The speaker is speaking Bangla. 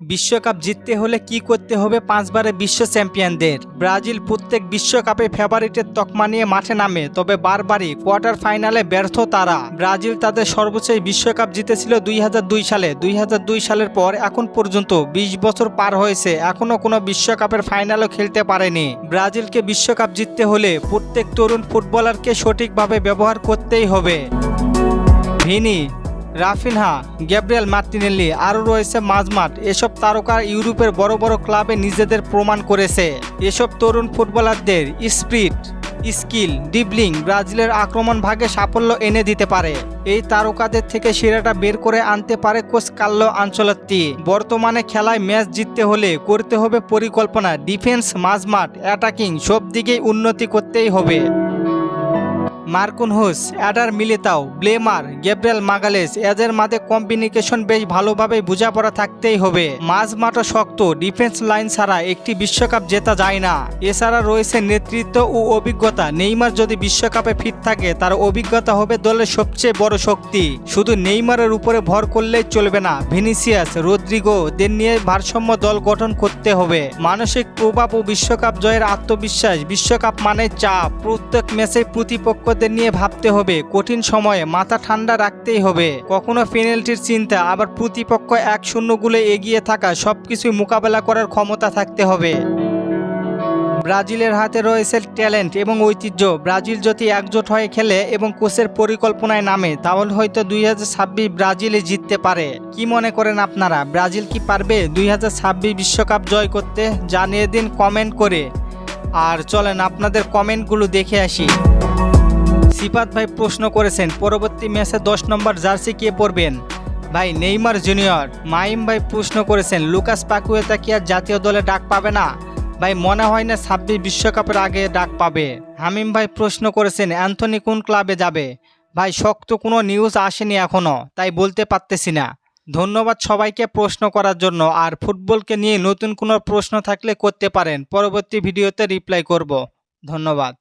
বিশ্বকাপ জিততে হলে কি করতে হবে পাঁচবারে বিশ্ব চ্যাম্পিয়নদের? ব্রাজিল প্রত্যেক বিশ্বকাপে ফেভারিটের তকমা নিয়ে মাঠে নামে, তবে বারবারই কোয়ার্টার ফাইনালে ব্যর্থ তারা। ব্রাজিল তাদের সর্বশেষ বিশ্বকাপ জিতেছিল দুই হাজার দুই সালে। দুই হাজার দুই সালের পর এখন পর্যন্ত ২০ বছর পার হয়েছে, এখনও কোনো বিশ্বকাপের ফাইনালও খেলতে পারেনি। ব্রাজিলকে বিশ্বকাপ জিততে হলে প্রত্যেক তরুণ ফুটবলারকে সঠিকভাবে ব্যবহার করতেই হবে। ভিনি রাফিনহা, গ্যাব্রিয়েল মার্টিনেল্লি আরও রয়েছে মাঝমাঠ। এসব তারকা ইউরোপের বড় বড় ক্লাবে নিজেদের প্রমাণ করেছে। এসব তরুণ ফুটবলারদের স্প্রিট, স্কিল, ডিবলিং ব্রাজিলের আক্রমণ ভাগে সাফল্য এনে দিতে পারে। এই তারকাদের থেকে সেরাটা বের করে আনতে পারে কোচ কাল্লো আঞ্চলত্তি। বর্তমানে খেলায় ম্যাচ জিততে হলে করতে হবে পরিকল্পনা, ডিফেন্স, মাঝমাঠ, অ্যাটাকিং সব দিকেই উন্নতি করতেই হবে। মার্কুন হুস, অ্যাডার মিলিতাও, ব্লেমার গেব্রেল মাগালেস, এদের মাঝে কম্বিনিকেশন বেশ ভালোভাবে বোঝাপড়া থাকতেই হবে। মাঝ মাঠও শক্ত ডিফেন্স লাইন ছাড়া একটি বিশ্বকাপ জেতা যায় না। এছাড়া রয়েছে নেতৃত্ব ও অভিজ্ঞতা। নেইমার যদি বিশ্বকাপে ফিট থাকে, তার অভিজ্ঞতা হবে দলের সবচেয়ে বড় শক্তি। শুধু নেইমারের উপরে ভর করলেই চলবে না। ভিনিসিয়াস, রদ্রিগো দের নিয়ে ভারসাম্য দল গঠন করতে হবে। মানসিক প্রভাব ও বিশ্বকাপ জয়ের আত্মবিশ্বাস, বিশ্বকাপ মানে চাপ। প্রত্যেক ম্যাচে প্রতিপক্ষদের নিয়ে ভাবতে হবে। কঠিন সময়ে মাথা ঠান্ডা রাখতেই হবে। কখনো পেনাল্টির চিন্তা, আবার প্রতিপক্ষ এক শূন্য গুলে এগিয়ে থাকা সবকিছু মোকাবেলা করার ক্ষমতা থাকতে হবে। ব্রাজিলের হাতে রয়েছে ট্যালেন্ট এবং ঐতিহ্য। ব্রাজিল যদি একজোট হয়ে খেলে এবং কোচের পরিকল্পনায় নামে, তাহলে হয়তো দুই হাজার ছাব্বিশ ব্রাজিলে জিততে পারে। কি মনে করেন আপনারা? ব্রাজিল কি পারবে দুই বিশ্বকাপ জয় করতে? জানিয়ে দিন কমেন্ট করে। আর চলেন আপনাদের কমেন্টগুলো দেখে আসি। সিপাত ভাই প্রশ্ন করেছেন, পরবর্তী ম্যাচে দশ নম্বর জার্সি কে পরবেন? ভাই নেইমার জুনিয়র, মাইম ভাই প্রশ্ন করেছেন, লুকাস পাকুয়েতা কি আর জাতীয় দলে ডাক পাবে না? ভাই মনে হয় না ছাব্বিশ বিশ্বকাপের আগে ডাক পাবে। হামিম ভাই প্রশ্ন করেছেন, অ্যান্থনি কোন ক্লাবে যাবে? ভাই শক্ত কোনো নিউজ আসেনি এখনও তাই বলতে পারতেছি না। ধন্যবাদ সবাইকে প্রশ্ন করার জন্য, আর ফুটবলকে নিয়ে নতুন কোনো প্রশ্ন থাকলে করতে পারেন। পরবর্তী ভিডিওতে রিপ্লাই করব। ধন্যবাদ।